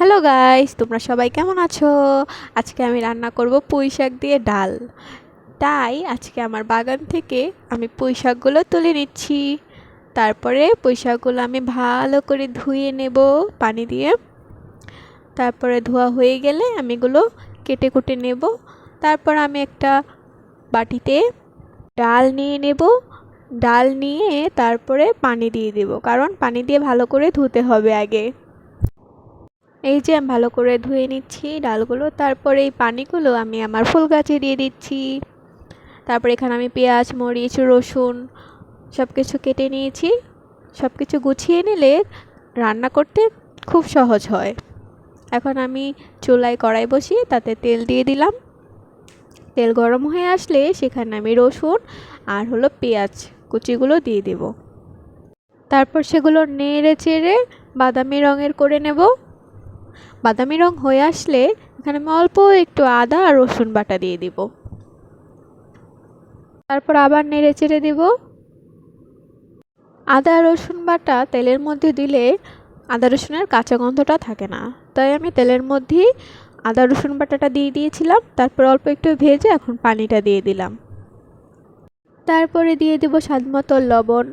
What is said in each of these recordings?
Hello guys তোমরা সবাই কেমন আছো? আজকে আমি রান্না করব পুঁই শাক দিয়ে ডাল। তাই আজকে আমার বাগান থেকে আমি পুঁই শাকগুলো তুলে নিচ্ছি। তারপরে পুঁই শাকগুলো আমি ভালো করে ধুয়ে নেব পানি দিয়ে। তারপরে ধোয়া হয়ে গেলে আমি এগুলো কেটে কুটে নেব। তারপর আমি একটা বাটিতে ডাল নিয়ে নেব। ডাল নিয়ে তারপরে পানি দিয়ে দেব। কারণ পানি দিয়ে ভালো করে ধুতে হবে আগে। এই যে আমি ভালো করে ধুয়ে নিচ্ছি ডালগুলো, তারপরে এই পানিগুলো আমি আমার ফুল গাছে দিয়ে দিচ্ছি। তারপর এখানে আমি পেঁয়াজ, মরিচ, রসুন সব কিছু কেটে নিয়েছি। সব কিছু গুছিয়ে নিলে রান্না করতে খুব সহজ হয়। এখন আমি চুলায় কড়াই বসিয়ে তাতে তেল দিয়ে দিলাম। তেল গরম হয়ে আসলে সেখানে আমি রসুন আর হলো পেঁয়াজ কুচিগুলো দিয়ে দেব। তারপর সেগুলো নেড়ে চেড়ে বাদামি রঙের করে নেব। বাদামি রং হয়ে আসলে এখানে আমি অল্প একটু আদা আর রসুন বাটা দিয়ে দিব। তারপর আবার নেড়ে চেড়ে দিব। আদা রসুন বাটা তেলের মধ্যে দিলে আদা রসুনের কাঁচা গন্ধটা থাকে না। তাই আমি তেলের মধ্যেই আদা রসুন বাটাটা দিয়ে দিয়েছিলাম। তারপর অল্প একটু ভেজে এখন পানিটা দিয়ে দিলাম। তারপরে দিয়ে দেব স্বাদ মতো লবণ।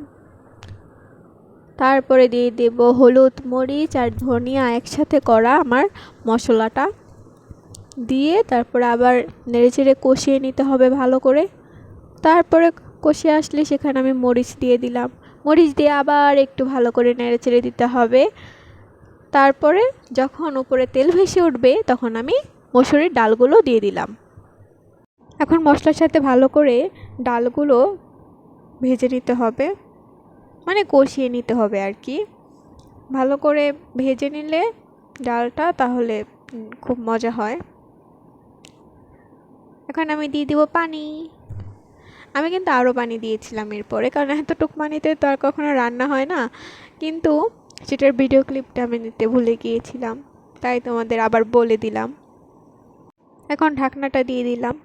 তারপরে দিয়ে দেব হলুদ মরিচ আর ধনিয়া একসাথে করা আমার মশলাটা। দিয়ে তারপরে আবার নেড়েচেড়ে কষিয়ে নিতে হবে ভালো করে। তারপরে কষিয়ে আসলে সেখানে আমি মরিচ দিয়ে দিলাম। মরিচ দিয়ে আবার একটু ভালো করে নেড়েচেড়ে দিতে হবে। তারপরে যখন উপরে তেল ভেসে উঠবে তখন আমি মসুরির ডালগুলো দিয়ে দিলাম। এখন মশলার সাথে ভালো করে ডালগুলো ভেজে নিতে হবে। মানে কষিয়ে নিতে হবে আর কি। ভালো করে ভেজে নিলে ডালটা তাহলে খুব মজা হয়। এখন আমি দিয়ে দিব পানি। আমি কিন্তু আরও পানি দিয়েছিলাম এরপরে, কারণ এতটুক পানিতে তো আর কখনো রান্না হয় না। কিন্তু সেটার ভিডিও ক্লিপটা আমি নিতে ভুলে গিয়েছিলাম, তাই তোমাদের আবার বলে দিলাম। এখন ঢাকনাটা দিয়ে দিলাম।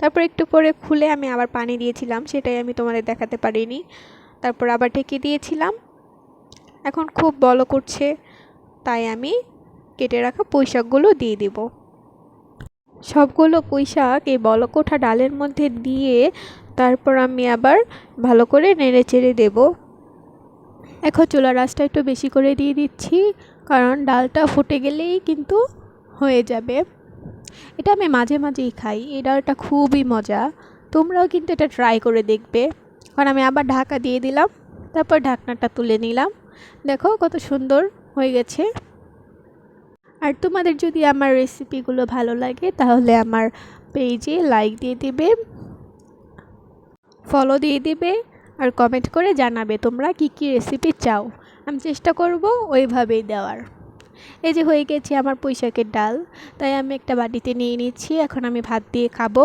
তারপর একটু পরে খুলে আমি আবার পানি দিয়েছিলাম, সেটাই আমি তোমাদের দেখাতে পারিনি। তারপর আবার ঢেকে দিয়েছিলাম। এখন খুব বলো করছে, তাই আমি কেটে রাখা পুঁইশাকগুলো দিয়ে দিব। সবগুলো পুঁইশাক এই বলকোঠা ডালের মধ্যে দিয়ে তারপর আমি আবার ভালো করে নেড়ে চেড়ে দেবো। এখন চুলার আঁচটা একটু বেশি করে দিয়ে দিচ্ছি, কারণ ডালটা ফুটে গেলেই কিন্তু হয়ে যাবে। এটা আমি মাঝে মাঝেই খাই, এই ডালটা খুবই মজা, তোমরাও কিন্তু এটা ট্রাই করে দেখবে। কারণ আমি আবার ঢাকা দিয়ে দিলাম, তারপর ঢাকনাটা তুলে নিলাম। দেখো কত সুন্দর হয়ে গেছে। আর তোমাদের যদি আমার রেসিপিগুলো ভালো লাগে, তাহলে আমার পেজে লাইক দিয়ে দিবে ফলো দিয়ে দিবে, আর কমেন্ট করে জানাবে তোমরা কি কি রেসিপি চাও। আমি চেষ্টা করব ওইভাবেই দেওয়ার। এই যে হয়ে গেছে আমার পুঁইশাকের ডাল, তাই আমি একটা বাটিতে নিয়ে নিচ্ছি, এখন আমি ভাত দিয়ে খাব।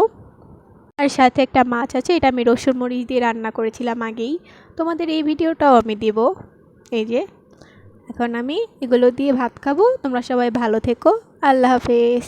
আর সাথে একটা মাছ আছে, এটা আমি রসুন মরিচ দিয়ে রান্না করেছিলাম আগেই। তোমাদের এই ভিডিওটাও আমি দেব। এই যে, এখন আমি এগুলো দিয়ে ভাত খাব। তোমরা সবাই ভালো থেকো। আল্লাহ হাফেজ।